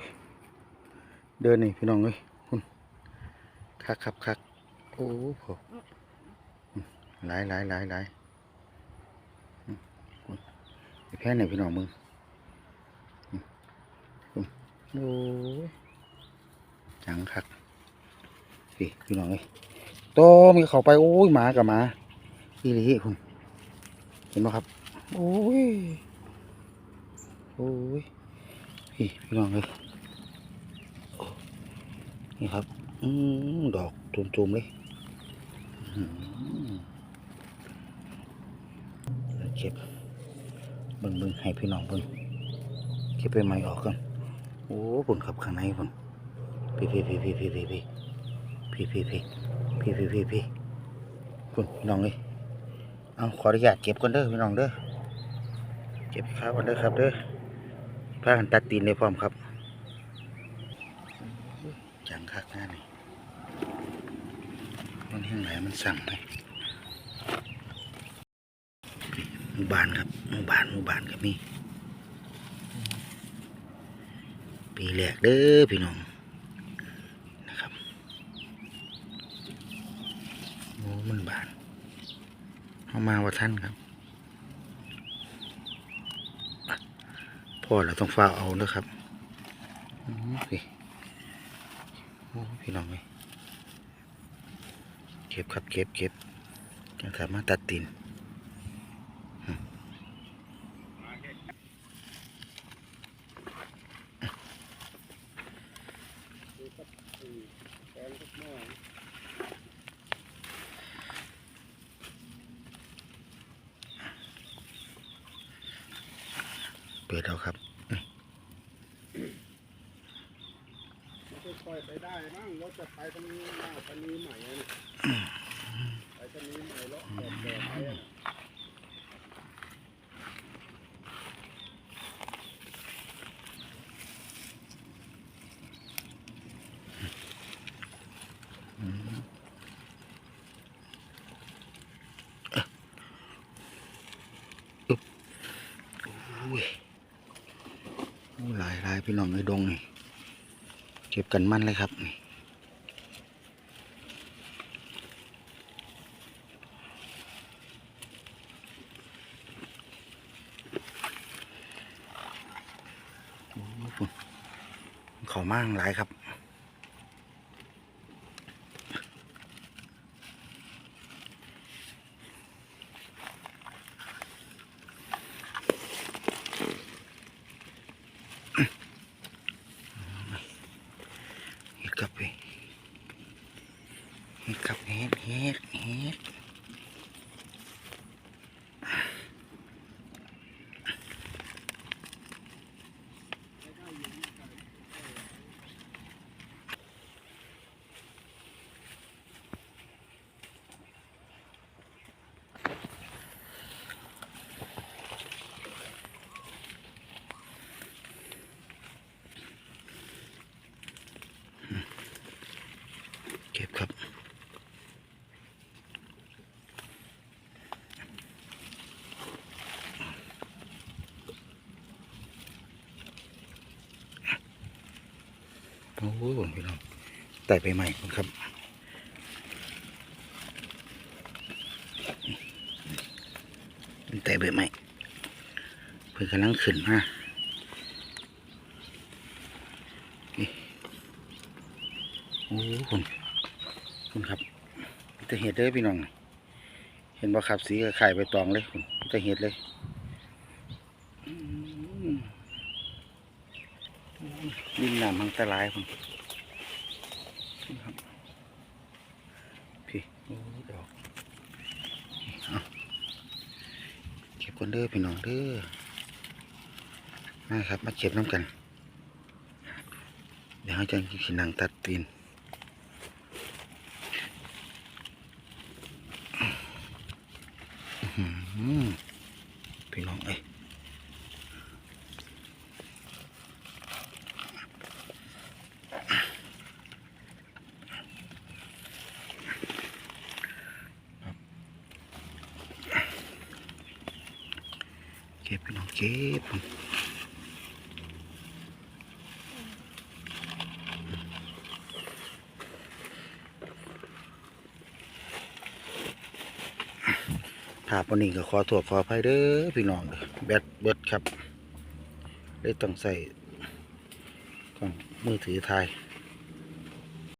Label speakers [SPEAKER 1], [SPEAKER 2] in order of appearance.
[SPEAKER 1] ยเดินนี่พี่น้องเอ้ยคุณคักคักคักโอ้โหหลายหลายหลายหลายอืมคุณไปแพ้ไหนพี่น้องมึงคุณโอ้ยจังคักพี่พี่น้องเอ้ยโตมีเข้าไปโอ้ยหมากับหมาอีหลีคุณเห็นไหมครับ โอ้ย โอ้ยพี่พี่น้องเลยโอ้ นี่ครับ อืมดอกตุ่มๆเลยเก็บเบิ่งเบิ่งให้พี่น้องเบิ่งเก็บไปใหม่ออกกันโอ้ผลครับข้างในผลพี่พี่พี่พี่พี่พี่พี่พี่พี่พี่พี่พี่พี่พี่คุณพี่น้องเลยเอาขออนุญาตเก็บก่อนเด้อพี่น้องเด้อเก็บข้าวก่อนเด้อครับเด้อพากันตัดตีนในพร้อมครับ จังคักหน้านี่มันแห้งไหนมันสั่งไหมหมู่บ้านครับหมู่บ้านหมู่บ้านครับนี่ปีแรกเด้อพี่น้องนะครับโอ้มันบานเอามาว่าท่านครับพ่อเราต้องฟ้าเอาเด้อครับอืมพี่โอ้ พี่น้องเลยเก็บครับเก็บเก็บยังสามารถตัดตีนเปิดเอาครับ
[SPEAKER 2] ค่อยๆ ไปได้มั้งรถจะไปตรงนี้หน้าตรงนี้ใหม่อะนะไปตรงนี้ใหม่แล้วแดดแดดไปอะนะ
[SPEAKER 1] อุ้ยหลายหลายพี่น้องในดงนี่ ก็บกันมั่นเลยครับนี่โอ้โหเขามั่งหลายครับ เฮ็ดกับไปเฮ็ดกับเฮ็ดเฮ็ดเฮ็ดเก็บครับโอ้พี่น้องไต่ไปใหม่ครับไต่ไปใหม่เพื่อนกำลังขึ้นมาโอ้คุณคุณครับจะเห็ดเลยพี่น้อง เห็นบ่ครับสีก็ไข่ใบตองเลยคุณจะเห็ดเลยดินน้ำมังตะลาย คุณครับพี่โอ้ดอกเก็บคนเด้อพี่น้องเด้อนะครับ มาเก็บน้ำกัน เดี๋ยวเราจะกินนังตัดตีนพี่น้องเอ้ย ก็บพี่น้องเก็บภาพวันนี้ก็ขอตัวขออภัยเด้อพี่น้องแบตเบิดครับ ได้ต้องใส่กล้องมือถือไทย